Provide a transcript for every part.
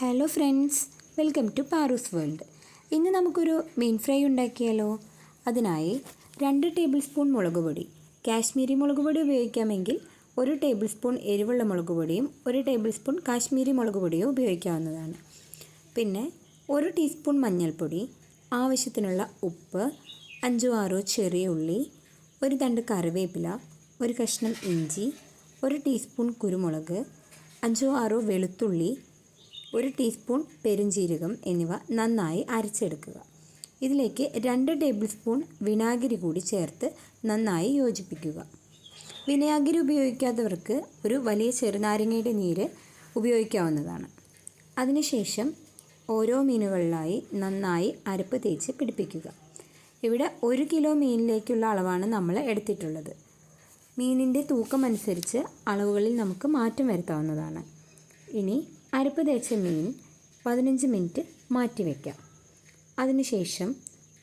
Hello friends welcome to Paru's world ഇന്ന് നമുക്കൊരു മീൻ fry ഉണ്ടാക്കിയാലോ? അതിനായി രണ്ട് ടേബിൾ സ്പൂൺ മുളക് പൊടി കാശ്മീരി മുളക് പൊടി ഉപയോഗിക്കാമെങ്കിൽ ഒരു ടേബിൾ സ്പൂൺ എരിവുള്ള മുളക് പൊടിയും ഒരു ടേബിൾ സ്പൂൺ കാശ്മീരി മുളക് പൊടിയും ഉപയോഗിക്കാവുന്നതാണ്. പിന്നെ ഒരു ടീസ്പൂൺ മഞ്ഞൾപ്പൊടി ആവശ്യത്തിനുള്ള ഉപ്പ് അഞ്ചോ ആറോ ചെറിയ ഉള്ളി ഒരു തണ്ട് കറിവേപ്പില ഒരു കഷ്ണം ഇഞ്ചി ഒരു ടീസ്പൂൺ കുരുമുളക് അഞ്ചോ ആറോ വെളുത്തുള്ളി ഒരു ടീസ്പൂൺ പെരുംജീരകം എന്നിവ നന്നായി അരച്ചെടുക്കുക. ഇതിലേക്ക് രണ്ട് ടേബിൾ സ്പൂൺ വിനാഗിരി കൂടി ചേർത്ത് നന്നായി യോജിപ്പിക്കുക. വിനാഗിരി ഉപയോഗിക്കാത്തവർക്ക് ഒരു വലിയ ചെറുനാരങ്ങയുടെ നീര് ഉപയോഗിക്കാവുന്നതാണ്. അതിനുശേഷം ഓരോ മീനുകളിലായി നന്നായി അരപ്പ് തേച്ച് പിടിപ്പിക്കുക. ഇവിടെ ഒരു കിലോ മീനിലേക്കുള്ള അളവാണ് നമ്മൾ എടുത്തിട്ടുള്ളത്. മീനിന്റെ തൂക്കം അനുസരിച്ച് അളവുകളിൽ നമുക്ക് മാറ്റം വരുത്താവുന്നതാണ്. ഇനി അരപ്പ് തേച്ച മീൻ പതിനഞ്ച് മിനിറ്റ് മാറ്റി വയ്ക്കാം അതിനുശേഷം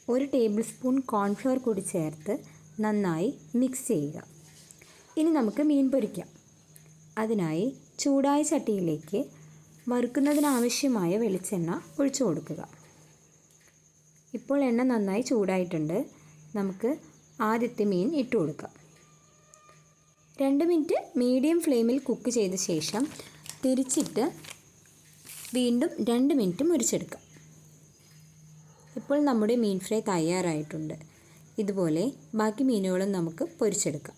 ഒരു ടേബിൾ സ്പൂൺ കോൺഫ്ലവർ കൂടി ചേർത്ത് നന്നായി മിക്സ് ചെയ്യുക. ഇനി നമുക്ക് മീൻ പൊരിക്കാം. അതിനായി ചൂടായ ചട്ടിയിലേക്ക് വറുക്കുന്നതിനാവശ്യമായ വെളിച്ചെണ്ണ ഒഴിച്ചു കൊടുക്കുക. ഇപ്പോൾ എണ്ണ നന്നായി ചൂടായിട്ടുണ്ട്. നമുക്ക് ആദ്യത്തെ മീൻ ഇട്ട് കൊടുക്കാം. രണ്ട് മിനിറ്റ് മീഡിയം ഫ്ലെയിമിൽ കുക്ക് ചെയ്ത ശേഷം തിരിച്ചിട്ട് വീണ്ടും രണ്ട് മിനിറ്റ് മുരിച്ചെടുക്കാം ഇപ്പോൾ നമ്മുടെ മീൻ ഫ്രൈ തയ്യാറായിട്ടുണ്ട്. ഇതുപോലെ ബാക്കി മീനുകളും നമുക്ക് പൊരിച്ചെടുക്കാം.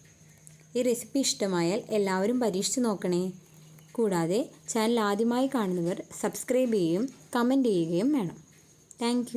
ഈ റെസിപ്പി ഇഷ്ടമായാൽ എല്ലാവരും പരീക്ഷിച്ച് നോക്കണേ. കൂടാതെ ചാനൽ ആദ്യമായി കാണുന്നവർ സബ്സ്ക്രൈബ് ചെയ്യുകയും കമന്റ് ചെയ്യുകയും വേണം. താങ്ക്